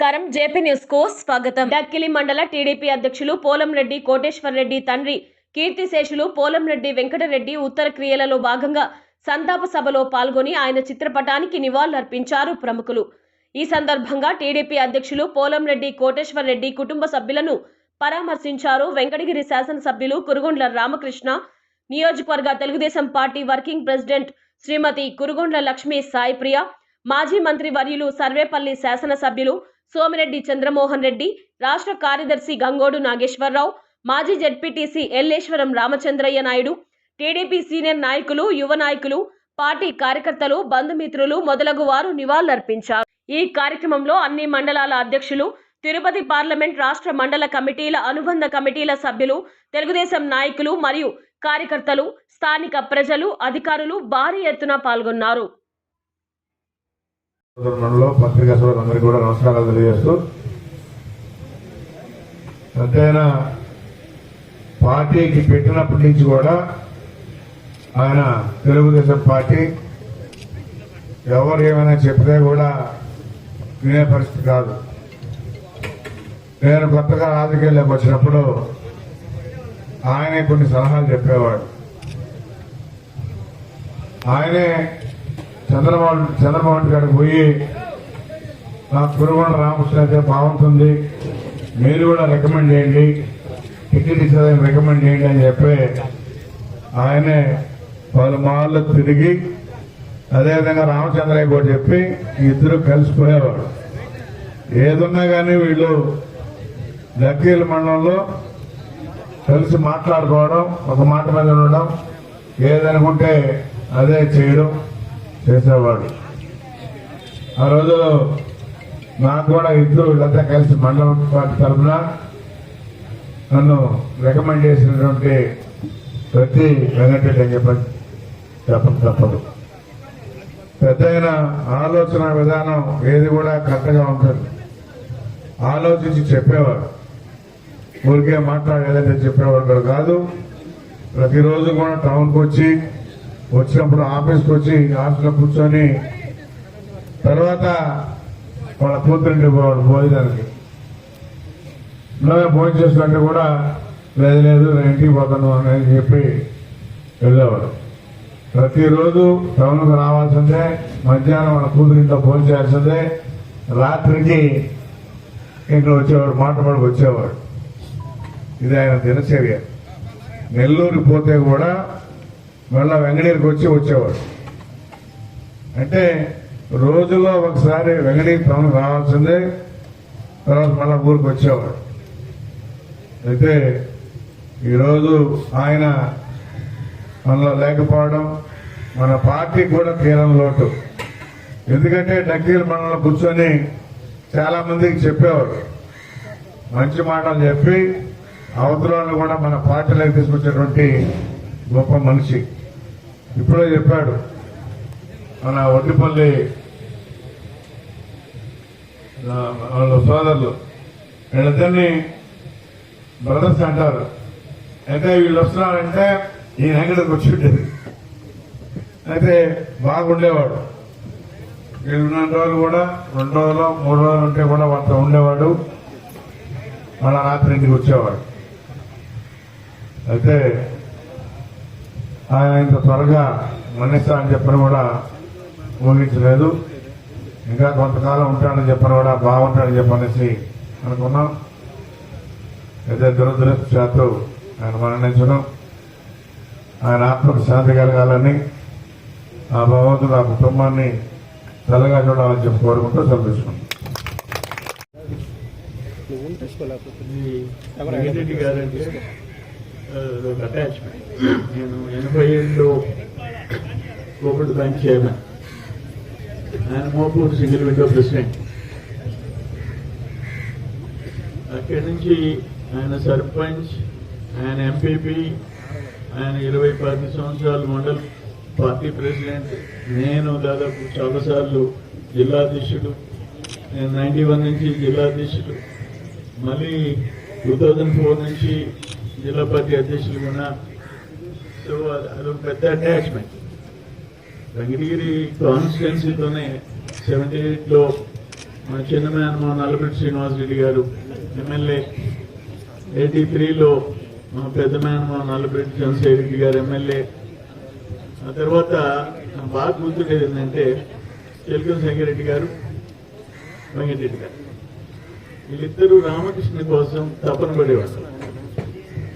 నమస్కారం. జేపీ న్యూస్కు స్వాగతం. డక్కిలి మండల టీడీపీ అధ్యక్షులు పోలంరెడ్డి కోటేశ్వర్ రెడ్డి తండ్రి కీర్తిశేషులు పోలంరెడ్డి వెంకటరెడ్డి ఉత్తర క్రియలలో భాగంగా సంతాప సభలో పాల్గొని ఆయన చిత్రపటానికి నివాళులర్పించారు ప్రముఖులు. ఈ సందర్భంగా టీడీపీ అధ్యక్షులు పోలంరెడ్డి కోటేశ్వర్ రెడ్డి కుటుంబ సభ్యులను పరామర్శించారు. వెంకటగిరి శాసనసభ్యులు కురుగొండ్ల రామకృష్ణ నియోజకవర్గ Telugu Desam party working president Srimathi Kurugondla Lakshmi Saipriya మాజీ మంత్రి వర్యులు సర్వేపల్లి శాసనసభ్యులు సోమిరెడ్డి చంద్రమోహన్ రెడ్డి రాష్ట్ర కార్యదర్శి గంగోడు నాగేశ్వరరావు మాజీ ZPTC Elleswaram Ramachandraiah Naidu TDP senior నాయకులు యువ నాయకులు పార్టీ కార్యకర్తలు బంధుమిత్రులు మొదలగు వారు నివాళులర్పించారు. ఈ కార్యక్రమంలో అన్ని మండలాల అధ్యక్షులు తిరుపతి పార్లమెంట్ రాష్ట్ర మండల కమిటీల అనుబంధ కమిటీల సభ్యులు తెలుగుదేశం నాయకులు మరియు కార్యకర్తలు స్థానిక ప్రజలు అధికారులు భారీ ఎత్తున పాల్గొన్నారు. మండలంలో పత్రికా సోదరులందరికీ కూడా నమస్కారాలు తెలియజేస్తూ ఎంతైనా పార్టీకి పెట్టినప్పటి నుంచి కూడా ఆయన తెలుగుదేశం పార్టీ ఎవరు ఏమైనా చెప్తే కూడా వినే పరిస్థితి కాదు. నేను కొత్తగా రాజకీయాల్లోకి వచ్చినప్పుడు ఆయనే కొన్ని సలహాలు చెప్పేవాడు. ఆయనే చంద్రబాబు చంద్రబాబు గారికి పోయి నా కురుగొండ రామకృష్ణ అయితే బాగుంటుంది మీరు కూడా రికమెండ్ చేయండి. టికెట్ ఇచ్చేదాన్ని రికమెండ్ చేయండి అని చెప్పి ఆయనే పలు మార్లు తిరిగి అదేవిధంగా రామచంద్రయ్య కూడా చెప్పి ఇద్దరు కలిసిపోయేవాడు ఏదున్నా కానీ వీళ్ళు లక్కీల మండలంలో కలిసి మాట్లాడుకోవడం ఒక మాట మీద ఉండడం ఏదనుకుంటే అదే చేయడం చేసేవాడు. ఆ రోజు నాకు కూడా ఇద్దరు వీళ్ళంతా కలిసి మండలం పార్టీ తరఫున నన్ను రికమెండ్ చేసినటువంటి ప్రతి వెంకటరెడ్డి అని చెప్పని చెప్పక తప్పదు. పెద్ద ఆలోచన విధానం ఏది కూడా కరెక్ట్గా ఉంటుంది. ఆలోచించి చెప్పేవారు ఊరికే మాట్లాడేదంటే చెప్పేవాడు కాదు. ప్రతిరోజు కూడా టౌన్కి వచ్చి వచ్చినప్పుడు ఆఫీస్కి వచ్చి ఆఫీస్లో కూర్చొని తర్వాత వాళ్ళ కూతురింటి పోవాడు భోజనానికి. ఇలాగే భోజనం చేస్తుంటే కూడా లేదు లేదు నేను ఇంటికి పోతాను అని చెప్పి వెళ్ళేవాడు ప్రతిరోజు టౌన్కి రావాల్సిందే మధ్యాహ్నం వాళ్ళ కూతురింట్లో భోజనం చేయాల్సిందే రాత్రికి ఇంట్లో వచ్చేవాడు మాట పడికి వచ్చేవాడు ఇది ఆయన దినచర్య. నెల్లూరు పోతే కూడా మళ్ళా వెంగళీరికి వచ్చి వచ్చేవాడు. అంటే రోజులో ఒకసారి వెంగళీరు టౌన్ రావాల్సిందే తర్వాత మళ్ళా ఊరికి వచ్చేవాడు. అయితే ఈరోజు ఆయన మనలో లేకపోవడం మన పార్టీ కూడా తీరం లోటు. ఎందుకంటే డక్కీలు మనలో కూర్చొని చాలా మందికి చెప్పేవారు మంచి మాటలు చెప్పి అవతలను కూడా మన పార్టీలోకి తీసుకొచ్చేటువంటి గొప్ప మనిషి. ఇప్పుడే చెప్పాడు. మన ఒడ్డిపల్లి వాళ్ళ సోదరులు. వీళ్ళిద్దరిని బ్రదర్స్ అంటారు. అయితే వీళ్ళు వస్తున్నారంటే ఈయన ఎక్కడికి వచ్చి ఉండేది. అయితే బాగుండేవాడు. వీళ్ళు ఉన్న రోజులు కూడా రెండు రోజులు మూడు రోజులు ఉంటే కూడా వాళ్ళతో ఉండేవాడు. మళ్ళా రాత్రి ఇంటికి వచ్చేవాడు. అయితే ఆయన ఇంత త్వరగా మన్నిస్తా అని చెప్పని కూడా ఊహించలేదు. ఇంకా కొంతకాలం ఉంటాడని చెప్పని కూడా బాగుంటాడని చెప్పనేసి అనుకున్నాం. అయితే దురదృష్టశాత్తు ఆయన మరణించడం ఆయన ఆత్మకు శాంతి కలగాలని ఆ భగవంతుడు ఆ కుటుంబాన్ని చల్లగా చూడాలని చెప్పి కోరుకుంటూ గారు అటాచ్మెంట్ నేను ఎనభై ఏళ్ళు కోవిడ్ బ్యాంక్ చైర్మన్ ఆయన మోపూర్ సింగిల్ విండో ప్రెసిడెంట్ అక్కడి నుంచి ఆయన సర్పంచ్ ఆయన ఎంపీపీ ఆయన ఇరవై పది సంవత్సరాలు మండల్ పార్టీ ప్రెసిడెంట్ నేను దాదాపు చాలాసార్లు జిల్లా అధ్యక్షుడు నేను నైంటీ వన్ నుంచి జిల్లా అధ్యక్షుడు మళ్ళీ టూ థౌజండ్ ఫోర్ నుంచి జిల్లా పార్టీ అధ్యక్షులు ఉన్నా సో అది- అదొక పెద్ద అటాచ్మెంట్ వెంకటగిరి కాన్స్టిట్యున్సీతోనే సెవెంటీ ఎయిట్లో మా చిన్న మేనమా శ్రీనివాస్ శ్రీనివాసరెడ్డి గారు ఎమ్మెల్యే. ఎయిటీ త్రీలో మా పెద్ద మా నల్లపెట్టి చంద్రశేఖర్ రెడ్డి గారు ఎమ్మెల్యే. ఆ తర్వాత బాగా గుర్తుండేది ఏంటంటే చెల్కం శంకరెడ్డి గారు వెంకటరెడ్డి గారు. వీళ్ళిద్దరూ రామకృష్ణ కోసం తపన పడేవాళ్ళు.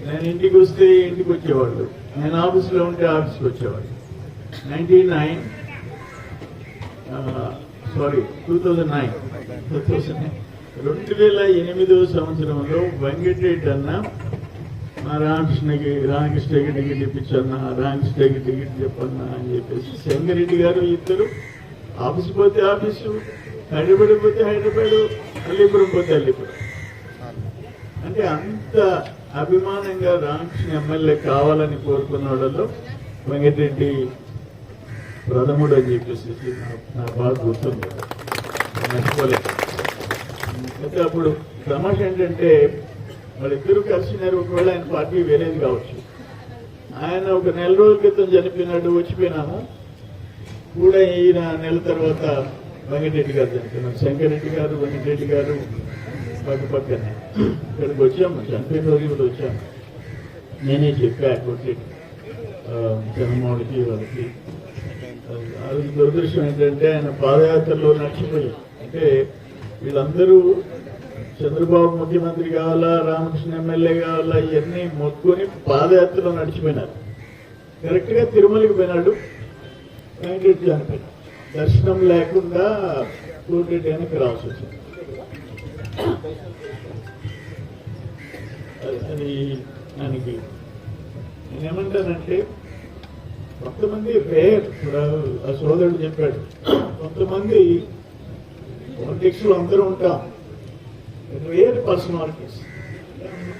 నేను ఇంటికి వస్తే ఇంటికి వచ్చేవాళ్ళు. నేను ఆఫీస్లో ఉంటే ఆఫీస్కి వచ్చేవాళ్ళు. Ninety nine sorry two thousand nine. Two thousand nine రెండు వేల ఎనిమిదో సంవత్సరంలో వెంకటరెడ్డి అన్న మా రామకృష్ణకి రామకృష్ణకి టికెట్ ఇప్పించన్నా రామకృష్ణకి టికెట్ చెప్పన్నా అని చెప్పేసి శంకరెడ్డి గారు ఇద్దరు ఆఫీస్ పోతే ఆఫీసు హైదరాబాద్ పోతే హైదరాబాద్ అల్లీపురం పోతే అల్లీపురం అంటే అంత అభిమానంగా రామకృష్ణ ఎమ్మెల్యే కావాలని కోరుకున్న వాళ్ళలో వెంకటరెడ్డి ప్రథముడు అని చెప్పేసి నా- నాకు బాగా గుర్తుంది. మర్చిపోలేదు. అయితే అప్పుడు తమాష ఏంటంటే వాళ్ళిద్దరూ కలిసినారు ఒకవేళ ఆయన పార్టీ వేరేది కావచ్చు. ఆయన ఒక నెల రోజుల క్రితం చనిపోయినాడు వచ్చిపోయినాము కూడా ఈయన నెల తర్వాత వెంకటరెడ్డి గారు చనిపోయినారు. శంకరెడ్డి గారు వెంకటరెడ్డి గారు పక్క పక్కనే ఇక్కడికి వచ్చాము చనిపోయిన రోజు కూడా వచ్చాము. నేనే చెప్పా కొట్టి జగన్మోహన్కి వాళ్ళకి. అది దురదృష్టం ఏంటంటే ఆయన పాదయాత్రలో నడిచిపోయి అంటే వీళ్ళందరూ చంద్రబాబు ముఖ్యమంత్రి కావాలా రామకృష్ణ ఎమ్మెల్యే కావాలా ఇవన్నీ మొక్కుని పాదయాత్రలో నడిచిపోయినారు. కరెక్ట్గా తిరుమలకి పోయినాడు వెంకటరెడ్డి చనిపోయినాడు దర్శనం లేకుండా కోటి వెనక్కి రావాల్సి వచ్చింది. అది- దానికి నేనేమంటానంటే కొంతమంది రేర్ ఆ సోదరుడు చెప్పాడు. కొంతమంది పొలిటిక్స్లో అందరూ ఉంటాం. రేర్ పర్సనాలిటీస్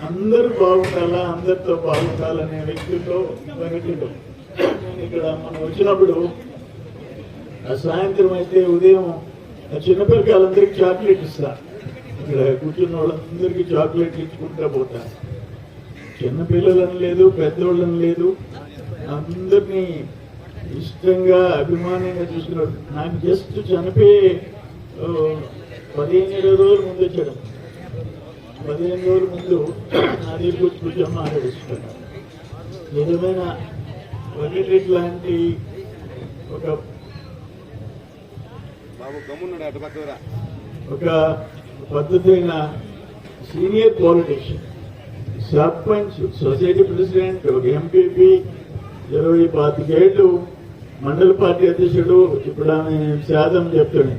అందరూ బాగుండాలా అందరితో బాగుండాలనే వ్యక్తుల్లో వెంకటరెడ్డి నేను ఇక్కడ మనం వచ్చినప్పుడు ఆ సాయంత్రం అయితే ఉదయం ఆ చిన్నపిల్లకాయలందరికీ చాక్లెట్ ఇస్తాను ఇక్కడ కూర్చున్న వాళ్ళందరికీ చాక్లెట్ ఇచ్చుకుంటా పోతా. చిన్నపిల్లలని లేదు పెద్దోళ్ళని లేదు. అందరినీ ఇష్టంగా అభిమానంగా చూసుకున్నాడు నాకు జస్ట్ చనిపోయి పదిహేను ఇరవై రోజుల ముందు వచ్చాడు. పదిహేను రోజుల ముందు నా దగ్గరికి వచ్చి కూర్చొని మాట్లాడిస్తున్నాడు నిజమైన వెంకటరెడ్డి లాంటి ఒక బాబు గమ్మున్నాడు అటు పక్కరా ఒక పద్ధతైన senior politician sarpanch society president ఒక ఎంపీపీ ఇరవై పాతికేళ్ళు మండల పార్టీ అధ్యక్షుడు ఇప్పుడు ఆమె శాతం చెప్తాడు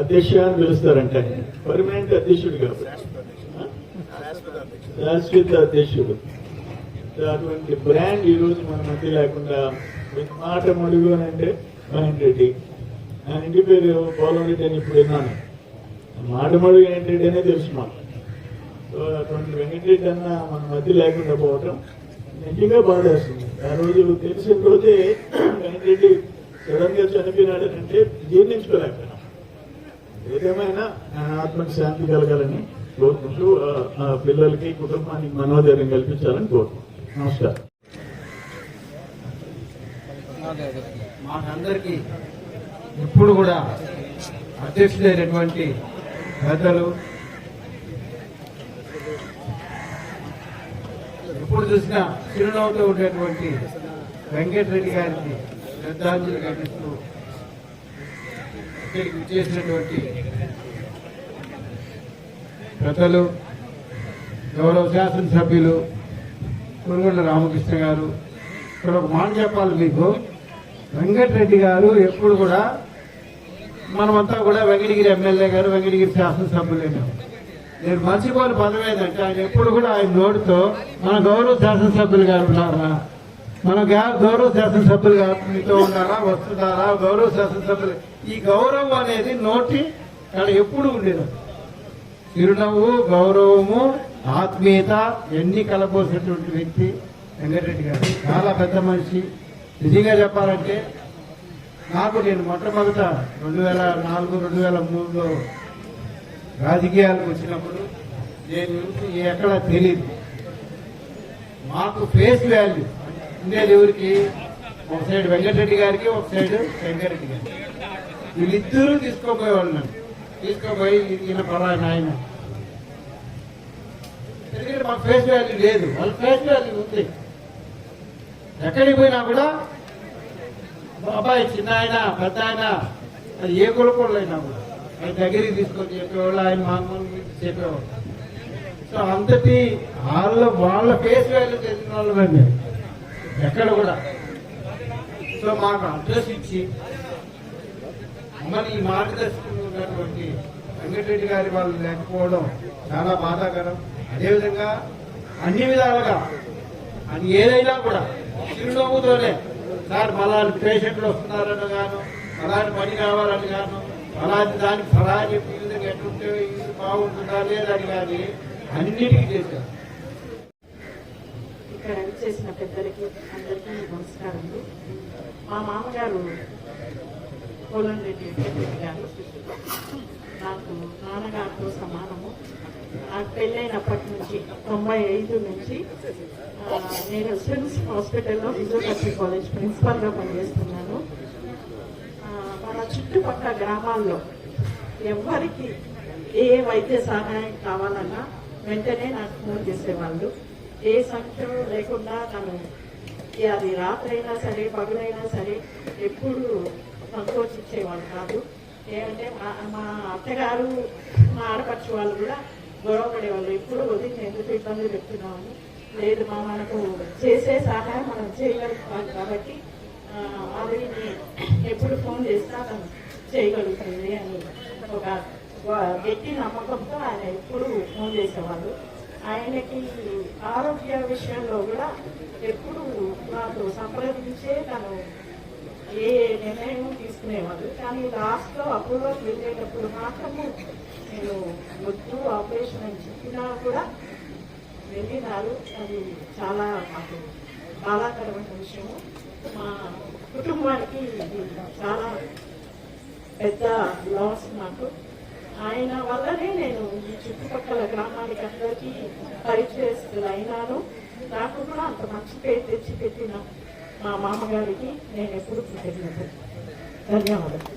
అధ్యక్ష అని పిలుస్తారంట. పర్మనెంట్ అధ్యక్షుడు కాబట్టి. శాశ్వత అధ్యక్షుడు. అటువంటి బ్రాండ్ ఈరోజు మన మధ్య లేకుండా మాట మడుగు అని అంటే మహేన్ రెడ్డి ఆయన ఇంటి పేరు పోలం రెడ్డి అని ఇప్పుడు విన్నాను. మాటమడు వెంకటరెడ్డి అనే తెలుసు మాకు సో అటువంటి వెంకటరెడ్డి అన్న మన మధ్య లేకుండా పోవటం నిజంగా బాధేస్తుంది. ఆ రోజు తెలిసిన రోజే వెంకటరెడ్డి సడన్గా చనిపోయినాడు అంటే జీర్ణించుకోలేకపోయినా. ఏదేమైనా ఆత్మకి శాంతి కలగాలని కోరుకుంటూ ఆ- పిల్లలకి కుటుంబానికి మనోధైర్యం కల్పించాలని కోరుకుంటున్నాను నమస్కారం. మాకందరికీ ఎప్పుడు కూడా అధ్యక్షుడైనటువంటి పెద్దలు ఎప్పుడు చూసినా చిరునవ్వుతో ఉండేటువంటి వెంకటరెడ్డి గారికి శ్రద్ధాంజలి ఘటిస్తూ ఇక్కడికి చేసినటువంటి పెద్దలు గౌరవ శాసనసభ్యులు కురుగొండ రామకృష్ణ గారు. ఇక్కడ ఒక మాట చెప్పాలి మీకు. వెంకటరెడ్డి గారు ఎప్పుడు కూడా మనమంతా కూడా వెంకటగిరి ఎమ్మెల్యే గారు వెంకటగిరి శాసనసభ్యులేను నేను మర్చిపోని పదం ఏంటంటే ఆయన ఎప్పుడు కూడా ఆయన నోటితో మన గౌరవ శాసనసభ్యులు గారు ఉన్నారా? మన గౌరవ శాసనసభ్యులు గారు మీతో ఉన్నారా? వస్తున్నారా? గౌరవ శాసనసభ్యులు ఈ గౌరవం అనేది నోటి కానీ ఎప్పుడు ఉండేది? చిరునవ్వు గౌరవము ఆత్మీయత ఎన్ని కలపోసినటువంటి వ్యక్తి వెంకటరెడ్డి గారు. చాలా పెద్ద మనిషి. నిజంగా చెప్పాలంటే నాకు నేను మొట్టమొదట రెండు వేల నాలుగు రెండు వేల మూడులో రాజకీయాలకు వచ్చినప్పుడు నేను ఎక్కడ తెలియదు. మాకు ఫేస్ వాల్యూ ఉండేది ఎవరికి? ఒక సైడ్ వెంకటరెడ్డి గారికి ఒక సైడ్ శంకరెడ్డి గారికి. వీళ్ళిద్దరూ తీసుకోపోయేవాళ్ళు నన్ను. తీసుకోపోయి ఈయన పరాయి నాయన. ఎందుకంటే మాకు ఫేస్ వాల్యూ లేదు. వాళ్ళ ఫేస్ వాల్యూ ఉంది. ఎక్కడికి పోయినా కూడా బాబాయ్ చిన్న ఆయన పెద్ద ఆయన అది ఏ కులకుళ్ళు అయినా కూడా. ఆయన దగ్గరికి తీసుకొని చెప్పేవాళ్ళు ఆయన మామూలు చెప్పేవాళ్ళు. సో అంతటి వాళ్ళ వాళ్ళ ఫేస్ వాల్యూ తెలిసిన వాళ్ళమే మేము. ఎక్కడ కూడా. సో మాకు అడ్రస్ ఇచ్చి మరి ఈ మార్గదర్శకంలో ఉన్నటువంటి వెంకటరెడ్డి గారి వాళ్ళు లేకపోవడం చాలా బాధాకరం. అదేవిధంగా అన్ని విధాలుగా అది ఏదైనా కూడా చిరునవ్వుతోనే సార్ మళ్ళీ పేషెంట్లు వస్తున్నారని గాను అలాంటి పని కావాలని గాను అలాంటి దానికి సలహా చెప్పి ఈ విధంగా ఎట్లుంటే ఇది బాగుంటుందా లేదని కానీ అన్నిటికీ చేశారు. ఇక్కడ చేసిన పెద్దలకి అందరికీ నమస్కారములు. మా మామగారు కోలం రెడ్డి వెంకటరెడ్డి గారు నాకు నాన్నగారితో సమానము. నాకు పెళ్ళైనప్పటి నుంచి తొంభై ఐదు నుంచి నేను స్విమ్స్ హాస్పిటల్లో ఫిజియోథెరపీ కాలేజ్ ప్రిన్సిపల్గా పనిచేస్తున్నాను. మన చుట్టుపక్కల గ్రామాల్లో ఎవరికి ఏ వైద్య సహాయం కావాలన్నా వెంటనే నాకు ఫోన్ చేసేవాళ్ళు. ఏ సంఖ్య లేకుండా తను అది అది రాత్రైనా సరే పగులైనా సరే ఎప్పుడు సంతోషించేవాళ్ళు కాదు. ఏమంటే మా మా అత్తగారు మా ఆడపడి వాళ్ళు కూడా గొడవ పడేవాళ్ళు. ఎప్పుడు వదిలి ఎందుకు ఇబ్బంది పెడుతున్నాము లేదు మా మనకు చేసే సహాయం మనం చేయగలుగుతాం కాబట్టి ఆవిడని ఎప్పుడు ఫోన్ చేస్తా తను చేయగలుగుతుంది అని ఒక ఒక గట్టి నమ్మకంతో ఆయన ఎప్పుడు ఫోన్ చేసేవాళ్ళు. ఆయనకి ఆరోగ్య విషయంలో కూడా ఎప్పుడు నాకు సంప్రదించే తను ఏ నిర్ణయం తీసుకునేవాళ్ళు. కానీ లాస్ట్లో అప్రూవల్ వెళ్ళేటప్పుడు మాత్రము నేను వద్దు ఆపరేషన్ అని చెప్పినా కూడా వెళ్ళినారు అది చాలా మాకు బాధాకరమైన విషయము. మా కుటుంబానికి ఇది చాలా పెద్ద లాస్ నాకు ఆయన వల్లనే నేను ఈ చుట్టుపక్కల గ్రామానికి అందరికీ పరిచయస్తులు అయినాను. నాకు కూడా అంత మంచి పేరు తెచ్చిపెట్టిన మా మామగారికి నేను ఎప్పుడు కృతజ్ఞత. ధన్యవాదాలు.